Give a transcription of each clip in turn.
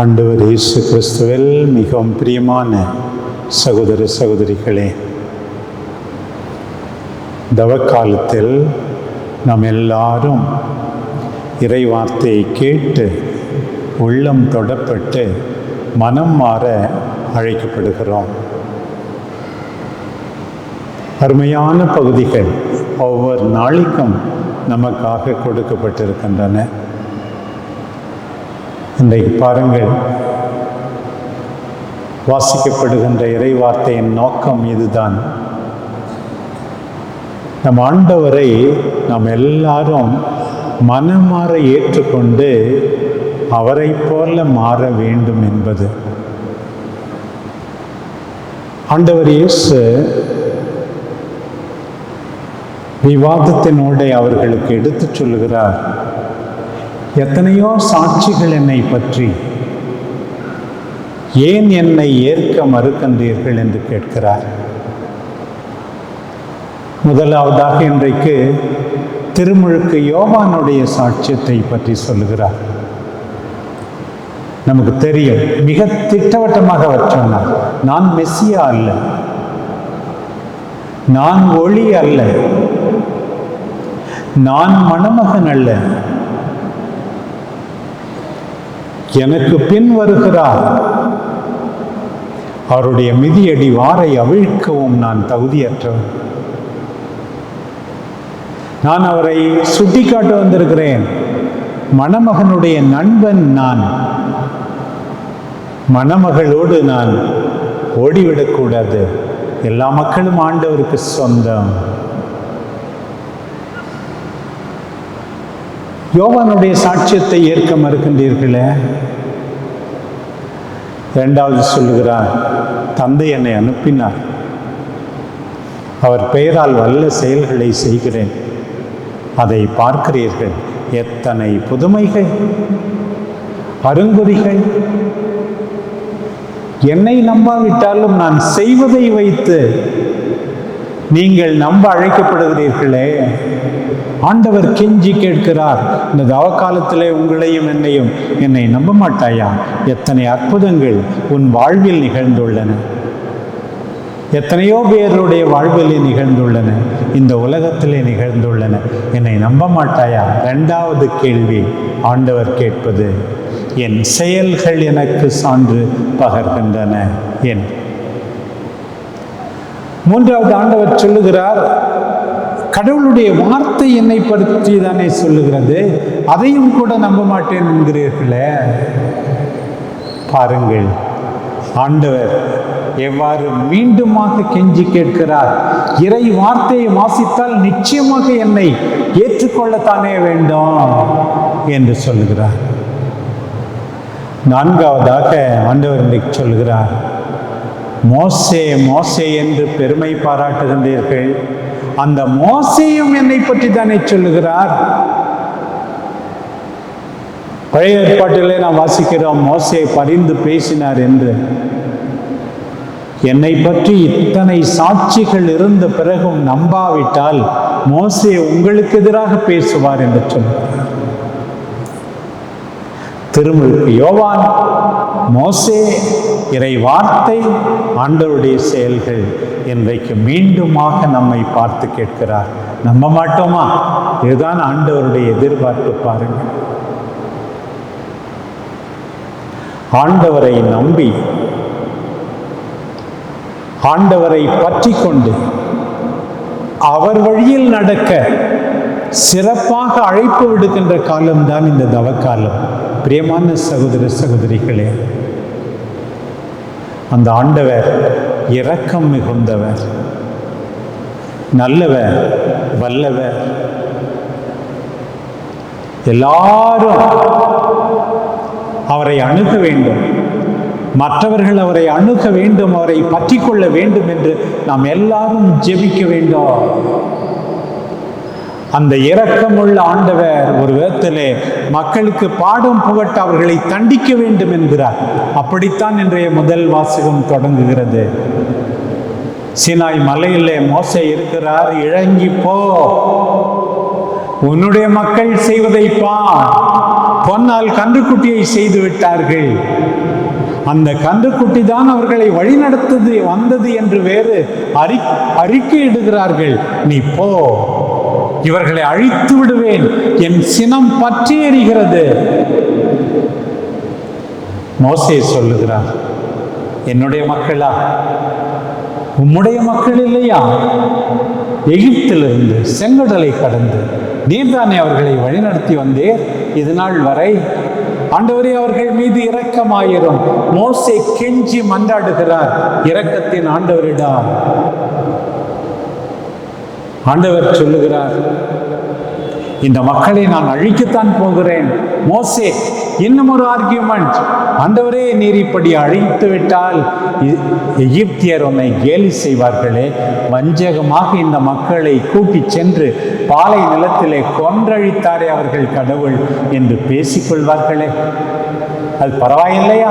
ஆண்டவர் இயேசு கிறிஸ்துவில் மிகவும் பிரியமான சகோதர சகோதரிகளே தவக்காலத்தில் நாம் எல்லாரும் இறை வார்த்தையை கேட்டு உள்ளம் தொடப்பட்டு மனம் மாற அழைக்கப்படுகிறோம். அருமையான பகுதிகள் ஒவ்வொரு நாளைக்கும் நமக்காக கொடுக்கப்பட்டிருக்கின்றன. இன்றைக்கு பாருங்கள். வாசிக்கப்படுகின்ற இறை வார்த்தையின் நோக்கம் இதுதான். நம் ஆண்டவரை நாம் எல்லாரும் மனமாற ஏற்றுக்கொண்டு அவரை போல மாற வேண்டும் என்பது. ஆண்டவர் இயேசு விவாதத்தினோட அவர்களுக்கு எடுத்துச் சொல்லுகிறார். எத்தனையோ சாட்சிகள் என்னை பற்றி. ஏன் என்னை ஏற்க மறுக்கின்றீர்கள் என்று கேட்கிறார். முதலாவதாக இன்றைக்கு திருமுழுக்கு யோவானுடைய சாட்சியத்தை பற்றி சொல்லுகிறார். நமக்கு தெரியும் மிக திட்டவட்டமாக அவர் சொன்னார் நான் மெஸ்ஸியா அல்ல. நான் ஒளி அல்ல. நான் மணமகன் அல்ல. எனக்கு பின் வருகிறார். அவருடைய மிதியடி வாரை அவிழ்க்கவும் நான் தகுதியற்றவன். நான் அவரை சுட்டிக்காட்ட வந்திருக்கிறேன். மணமகனுடைய நண்பன் நான். மணமகளோடு நான் ஓடிவிடக்கூடாது. எல்லா மக்களும் ஆண்டவருக்கு சொந்தம். யோவானுடைய சாட்சியத்தை ஏற்க மறுக்கின்றீர்களே? இரண்டாவது சொல்லுகிறார் தந்தை என்னை அனுப்பினார். அவர் பெயரால் வல்ல செயல்களை செய்கிறேன். அதை பார்க்கிறீர்கள். எத்தனை புதுமைகள் அருங்குறிகள் என்னை நம்பாவிட்டாலும் நான் செய்வதை வைத்து நீங்கள் நம்ப அழைக்கப்படுகிறீர்களே. ஆண்டவர் கெஞ்சி கேட்கிறார். இந்த தவக்காலத்திலே உங்களையும் என்னையும் என்னை நம்ப மாட்டாயா எத்தனை அற்புதங்கள் உன் வாழ்வில் நிகழ்ந்துள்ளன. எத்தனையோ பேருடைய வாழ்விலே நிகழ்ந்துள்ளன. இந்த உலகத்திலே நிகழ்ந்துள்ளன. என்னை நம்ப மாட்டாயா ரெண்டாவது கேள்வி ஆண்டவர் கேட்பது என் செயல்கள் எனக்கு சான்று பகர்கின்றன என். மூன்றாவது ஆண்டவர் சொல்லுகிறார் கடவுளுடைய வார்த்தை என்னை பற்றி தானே சொல்லுகிறது? அதையும் கூட நம்ப மாட்டேன் என்கிறீர்களே? பாருங்கள் ஆண்டவர் எவ்வாறு மீண்டுமாக கெஞ்சி கேட்கிறார். இறை வார்த்தையை வாசித்தால் நிச்சயமாக என்னை ஏற்றுக்கொள்ளத்தானே வேண்டும் என்று சொல்லுகிறார். நான்காவதாக ஆண்டவர் இன்றைக்கு சொல்கிறார் மோசே மோசே என்று பெருமை பாராட்டுகின்றீர்கள். அந்த மோசையும் என்னை பற்றி தானே சொல்லுகிறார்? பழைய ஏற்பாட்டிலே நாம் வாசிக்கிறோம் மோசையை பரிந்து பேசினார் என்று. என்னை பற்றி இத்தனை சாட்சிகள் இருந்த பிறகும் நம்பாவிட்டால் மோசே உங்களுக்கு எதிராக பேசுவார் என்று சொல்கிறார் திருமுழுக்கு யோவான் மோசே இறை வார்த்தை ஆண்டவருடைய செயல்கள். இன்றைக்கு மீண்டுமாக நம்மை பார்த்து கேட்கிறார். நம்ப மாட்டோமா? இதுதான் ஆண்டவருடைய எதிர்பார்ப்பு பாருங்கள் ஆண்டவரை நம்பி ஆண்டவரை பற்றி கொண்டு அவர் வழியில் நடக்க சிறப்பாக அழைப்பு விடுக்கின்ற காலம்தான் இந்த தவக்காலம். பிரியமான சகோதர சகோதரிகளே அந்த ஆண்டவர் இரக்கம் மிகுந்தவர். நல்லவர் வல்லவர். எல்லாரும் அவரை அணுக வேண்டும். மற்றவர்கள் அவரை அணுக வேண்டும் அவரை பற்றி கொள்ள வேண்டும் என்று நாம் எல்லாரும் ஜெபிக்க வேண்டும். அந்த இரக்கமுள்ள ஆண்டவர் ஒரு விதத்திலே மக்களுக்கு பாடும் புகட்டு அவர்களை தண்டிக்க வேண்டும் என்கிறார். அப்படித்தான் இன்றைய முதல் வாசகம் தொடங்குகிறது. சினாய் மலையிலே மோசே இருக்கிறார் இழங்கி போ. உன்னுடைய மக்கள் செய்வதை பா. பொன்னால் கன்றுக்குட்டியை செய்து விட்டார்கள். அந்த கன்றுக்குட்டி தான் அவர்களை வழிநடத்தது வந்தது என்று வேறு அறி அறிக்கை இடுகிறார்கள் நீ போ. இவர்களை அழித்து விடுவேன். என் சினம் பற்றி எறிகிறது மோசே சொல்லுகிறார் என்னுடைய மக்களா உம்முடைய மக்கள் இல்லையா? எகிப்திலிருந்து செங்கடலை கடந்து நீர்தானே அவர்களை வழிநடத்தி வந்தே இது நாள் வரை ஆண்டவரே அவர்கள் மீது இரக்கமாயிரும். மோசே கெஞ்சி மன்றாடுகிறார் இரக்கத்தின் ஆண்டவரிடம் ஆண்டவர் சொல்லுகிறார் இந்த மக்களை நான் அழிக்கத்தான் போகிறேன். மோசே இன்னும் ஒரு ஆர்கியூமெண்ட் ஆண்டவரே நீர் இப்படி அழைத்து விட்டால் எகிப்தியர் உன்னை கேலி செய்வார்களே. வஞ்சகமாக இந்த மக்களை கூட்டிச் சென்று பாலை நிலத்திலே கொன்றழித்தாரே அவர்கள் கடவுள் என்று பேசிக்கொள்வார்களே. அது பரவாயில்லையா?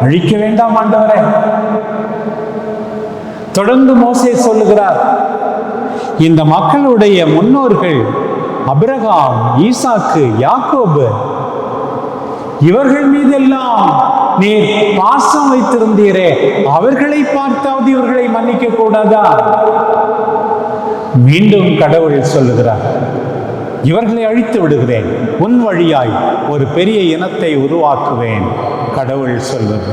அழிக்க வேண்டாம் ஆண்டவரே. தொடர்ந்து மோசே சொல்லுகிறார் இந்த மக்களுடைய முன்னோர்கள் அபிரகாம் ஈசாக்கு யாக்கோபு இவர்கள் மீதெல்லாம் நீர் பாசம் வைத்திருந்தீரே. அவர்களை பார்த்தாவது இவர்களை மன்னிக்க கூடாதா? மீண்டும் கடவுள் சொல்லுகிறார் இவர்களை அழித்து விடுகிறேன். உன் வழியாய் ஒரு பெரிய இனத்தை உருவாக்குவேன் கடவுள் சொல்வது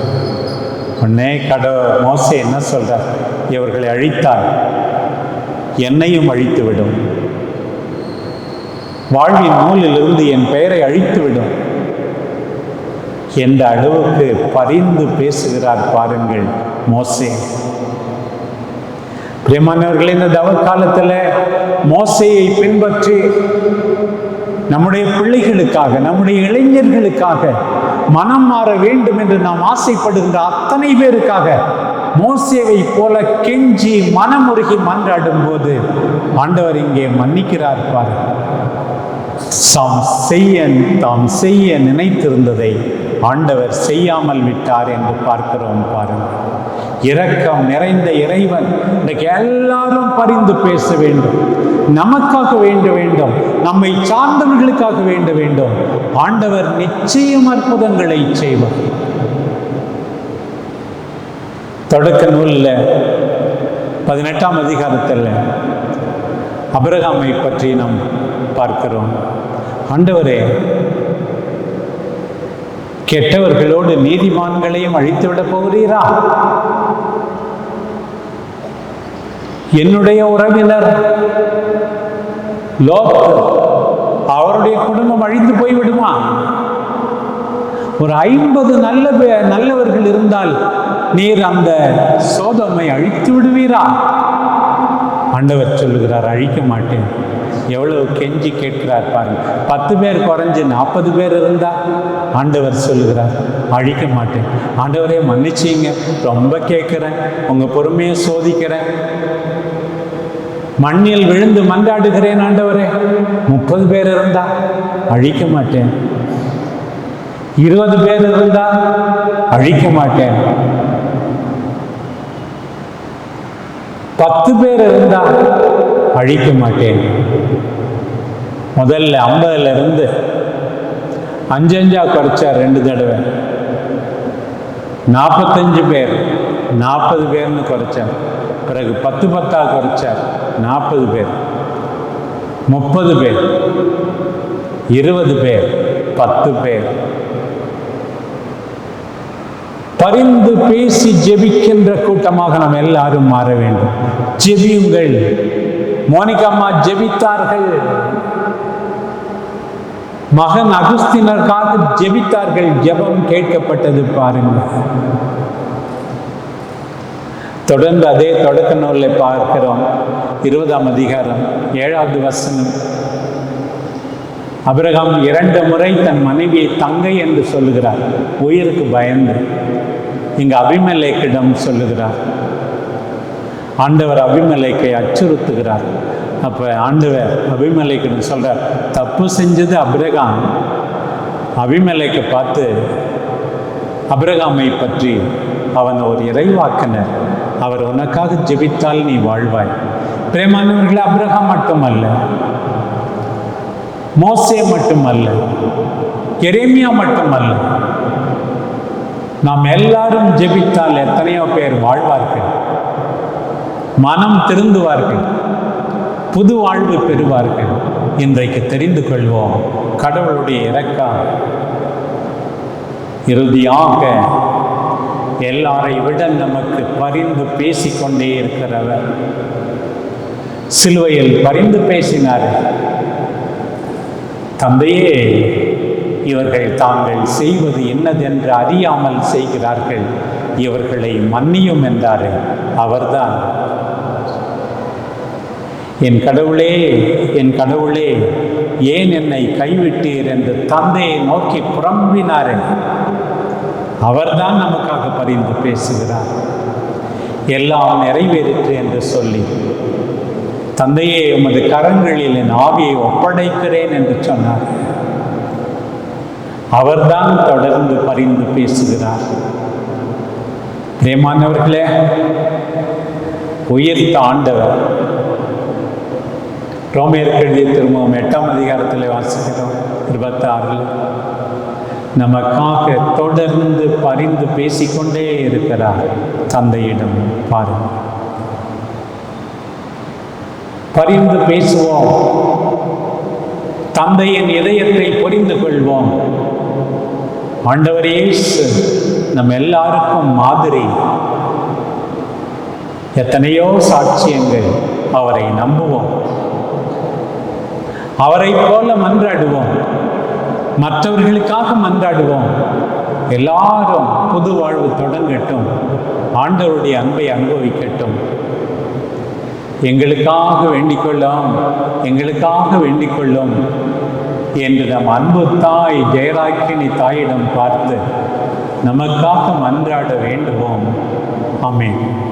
உடனே கடவுள் மோசை என்ன சொல்றார்? இவர்களை அழித்தார் என்னையும் அழித்து விடும் வாழ்வின் நூலிலிருந்து என் பெயரை அழித்துவிடும். என்ற அளவுக்கு பரிந்து பேசுகிறார் பாருங்கள் மோசே. பிரியமானவர்களே இந்த தவ காலத்தில் மோசையை பின்பற்றி நம்முடைய பிள்ளைகளுக்காக நம்முடைய இளைஞர்களுக்காக மனம் மாற வேண்டும் என்று நாம் ஆசைப்படுகின்ற அத்தனை பேருக்காக மோசேவை போல கெஞ்சி மனமுருகி மன்றாடும் போது ஆண்டவர் இங்கே மன்னிக்கிறார் பாரு. தாம் செய்ய தாம் செய்ய நினைத்திருந்ததை ஆண்டவர் செய்யாமல் விட்டார் என்று பார்க்கிறோம் பாருங்கள். இரக்கம் நிறைந்த இறைவன் இன்றைக்கு எல்லாரும் பரிந்து பேச வேண்டும். நமக்காக வேண்ட வேண்டும். நம்மை சார்ந்தவர்களுக்காக வேண்ட வேண்டும். ஆண்டவர் நிச்சயம் அற்புதங்களை செய்வார். தொடக்க நூலில் பதினெட்டாம் அதிகாரத்தில் அபிரகாமை பற்றி நாம் பார்க்கிறோம். ஆண்டவரே கெட்டவர்களோடு நீதிமான்களையும் அழித்துவிடப் போகிறீரா? என்னுடைய உறவினர் லோத் அவருடைய குடும்பம் அழிந்து போய் விடுமா ஒரு ஐம்பது நல்ல நல்லவர்கள் இருந்தால் நீர் அந்த சோதமை அழித்து விடுவீரா? ஆண்டவர் சொல்லுகிறார் அழிக்க மாட்டேன். எவ்வளவு கெஞ்சி கேட்கிறார் பாருங்க. பத்து பேர் குறைஞ்சு நாற்பது பேர் இருந்தா? ஆண்டவர் சொல்லுகிறார் அழிக்க மாட்டேன். ஆண்டவரே மன்னிச்சிங்க. ரொம்ப கேட்குறேன். உங்கள் பொறுமையை சோதிக்கிறேன். மண்ணில் விழுந்து மன்றாடுகிறேன் ஆண்டவரே. முப்பது பேர் இருந்தா? அழிக்க மாட்டேன். இருபது பேர் இருந்தா? அழிக்க மாட்டேன். பத்து பேர் இருந்தா அழிக்க மாட்டேன். முதல்ல ஐம்பதுல இருந்து அஞ்சஞ்சா குறைச்சார் ரெண்டு தடவை. நாற்பத்தஞ்சு பேர் நாற்பது பேர்னு குறைச்சார் பிறகு பத்து பத்தா குறைச்சார் நாற்பது பேர். முப்பது பேர் இருபது பேர் பத்து பேர். பரிந்து பேசி ஜெபிக்கின்ற கூட்டமாக நாம் எல்லாரும் மாற வேண்டும். ஜெபியுங்கள். மோனிகாம்மா ஜெபித்தார்கள். மகன் அகுஸ்தினருக்காக ஜெபித்தார்கள். ஜெபம் கேட்கப்பட்டது பாருங்கள் தொடர்ந்து அதே தொடக்க நூலில் பார்க்கிறோம். இருபதாம் அதிகாரம் ஏழாவது வசனம். அபிரகாம் இரண்டு முறை தன் மனைவியை தங்கை என்று சொல்லுகிறார். உயிருக்கு பயந்து. இங்கு அபிமலைக்கிடம் சொல்லுகிறார். ஆண்டவர் அபிமலைக்கை அச்சுறுத்துகிறார். அப்போ ஆண்டவர் அபிமலைக்கிடம் சொல்கிறார் தப்பு செஞ்சது அபிரகாம். அபிமலைக்கு பார்த்து அபிரகாமை பற்றி அவன் ஒரு இறைவாக்கினர். அவர் உனக்காக ஜெபித்தால் நீ வாழ்வாய். பிரேமானவர்களே அபிரகாம் மட்டுமல்ல மோசே மட்டுமல்ல எரேமியா மட்டுமல்ல நாம் எல்லாரும் ஜெபித்தால் எத்தனையோ பேர் வாழ்வார்கள். மனம் திருந்துவார்கள். புது வாழ்வு பெறுவார்கள். இன்றைக்கு தெரிந்து கொள்வோம். கடவுளுடைய இறக்கம் இறுதியாக எல்லாரை விட நமக்கு பரிந்து பேசிக்கொண்டே இருக்கிறவர். சிலுவையில் பரிந்து பேசினார். தந்தையே இவர்கள் தாங்கள் செய்வது என்னதென்று அறியாமல் செய்கிறார்கள். இவர்களை மன்னியும் என்றார். அவர்தான். என் கடவுளே என் கடவுளே ஏன் என்னை கைவிட்டீர் என்று தந்தையை நோக்கி புறம்பினார்? அவர்தான் நமக்காக பரிந்து பேசுகிறார். எல்லாம் நிறைவேறிற்று என்று சொல்லி தந்தையே உமது கரங்களில் என் ஆவியை ஒப்படைக்கிறேன் என்று சொன்னார். அவர்தான் தொடர்ந்து பரிந்து பேசுகிறார். பிரியமானவர்களே உயிர்த்த ஆண்டவர். ரோமியர் எழுதிய திரும்பவும் எட்டாம் அதிகாரத்தில் வாசிக்கிறோம் இருபத்தி ஆறில் நமக்காக தொடர்ந்து பரிந்து பேசிக்கொண்டே இருக்கிறார் தந்தையிடம் பாருங்கள். பரிந்து பேசுவோம். தந்தையின் இதயத்தை புரிந்து கொள்வோம். ஆண்டவர் இயேசு நம்ம எல்லாருக்கும் மாதிரி. எத்தனையோ சாட்சியங்கள் அவரை நம்புவோம். அவரை போல மன்றாடுவோம். மற்றவர்களுக்காக மன்றாடுவோம். எல்லாரும் புது வாழ்வு தொடங்கட்டும். ஆண்டவருடைய அன்பை அனுபவிக்கட்டும். எங்களுக்காக வேண்டிக் கொள்ளும் எங்களுக்காக வேண்டிக் கொள்ளும் என்று நம் அன்பு தாய் ஜெயராக்கினி தாயிடம் பார்த்து நமக்காக மன்றாட வேண்டுவோம். அமேன்